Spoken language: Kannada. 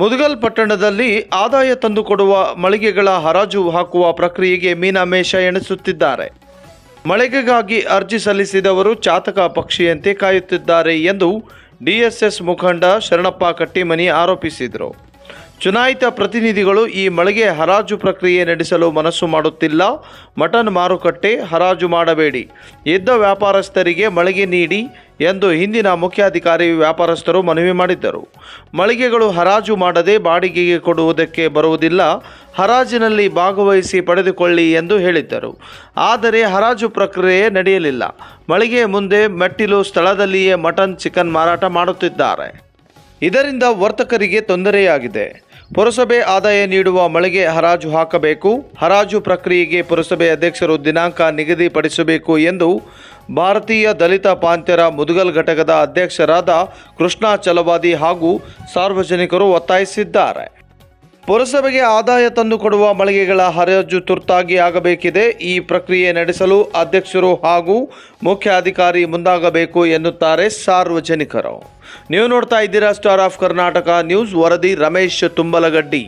ಮುದಗಲ್ ಪಟ್ಟಣದಲ್ಲಿ ಆದಾಯ ತಂದುಕೊಡುವ ಮಳಿಗೆಗಳ ಹರಾಜು ಹಾಕುವ ಪ್ರಕ್ರಿಯೆಗೆ ಮೀನಾಮೇಷ ಎಣಿಸುತ್ತಿದ್ದಾರೆ. ಮಳಿಗೆಗಾಗಿ ಅರ್ಜಿ ಸಲ್ಲಿಸಿದವರು ಚಾತಕ ಪಕ್ಷಿಯಂತೆ ಕಾಯುತ್ತಿದ್ದಾರೆ ಎಂದು ಡಿಎಸ್ಎಸ್ ಮುಖಂಡ ಶರಣಪ್ಪ ಕಟ್ಟಿಮನಿ ಆರೋಪಿಸಿದರು. ಚುನಾಯಿತ ಪ್ರತಿನಿಧಿಗಳು ಈ ಮಳಿಗೆ ಹರಾಜು ಪ್ರಕ್ರಿಯೆ ನಡೆಸಲು ಮನಸ್ಸು ಮಾಡುತ್ತಿಲ್ಲ. ಮಟನ್ ಮಾರುಕಟ್ಟೆ ಹರಾಜು ಮಾಡಬೇಡಿ. ಇದ್ದ ವ್ಯಾಪಾರಸ್ಥರಿಗೆ ಮಳಿಗೆ ನೀಡಿ ಎಂದು ಹಿಂದಿನ ಮುಖ್ಯಾಧಿಕಾರಿ ವ್ಯಾಪಾರಸ್ಥರು ಮನವಿ ಮಾಡಿದ್ದರು. ಮಳಿಗೆಗಳು ಹರಾಜು ಮಾಡದೆ ಬಾಡಿಗೆಗೆ ಕೊಡುವುದಕ್ಕೆ ಬರುವುದಿಲ್ಲ. ಹರಾಜಿನಲ್ಲಿ ಭಾಗವಹಿಸಿ ಪಡೆದುಕೊಳ್ಳಿ ಎಂದು ಹೇಳಿದ್ದರು. ಆದರೆ ಹರಾಜು ಪ್ರಕ್ರಿಯೆ ನಡೆಯಲಿಲ್ಲ. ಮಳಿಗೆ ಮುಂದೆ ಮೆಟ್ಟಿಲು ಸ್ಥಳದಲ್ಲಿಯೇ ಮಟನ್ ಚಿಕನ್ ಮಾರಾಟ ಮಾಡುತ್ತಿದ್ದಾರೆ. ಇದರಿಂದ ವರ್ತಕರಿಗೆ ತೊಂದರೆಯಾಗಿದೆ. ಪುರಸಭೆ ಆದಾಯ ನೀಡುವ ಮಳಿಗೆ ಹರಾಜು ಹಾಕಬೇಕು. ಹರಾಜು ಪ್ರಕ್ರಿಯೆಗೆ ಪುರಸಭೆ ಅಧ್ಯಕ್ಷರು ದಿನಾಂಕ ನಿಗದಿಪಡಿಸಬೇಕು ಎಂದು ಭಾರತೀಯ ದಲಿತ ಪಾಂತ್ಯರ ಮುದುಗಲ್ ಘಟಕದ ಅಧ್ಯಕ್ಷರಾದ ಕೃಷ್ಣ ಚಲವಾದಿ ಹಾಗೂ ಸಾರ್ವಜನಿಕರು ಒತ್ತಾಯಿಸಿದ್ದಾರೆ. ಪುರಸಭೆಗೆ ಆದಾಯ ತಂದುಕೊಡುವ ಮಳಿಗೆಗಳ ಹರಾಜು ತುರ್ತಾಗಿ ಆಗಬೇಕಿದೆ. ಈ ಪ್ರಕ್ರಿಯೆ ನಡೆಸಲು ಅಧ್ಯಕ್ಷರು ಹಾಗೂ ಮುಖ್ಯ ಅಧಿಕಾರಿ ಮುಂದಾಗಬೇಕು ಎನ್ನುತ್ತಾರೆ ಸಾರ್ವಜನಿಕರು. ನೀವು ನೋಡ್ತಾ ಇದ್ದೀರಾ ಸ್ಟಾರ್ ಆಫ್ ಕರ್ನಾಟಕ ನ್ಯೂಸ್ ವರದಿ ರಮೇಶ್ ತುಂಬಲಗಡ್ಡಿ.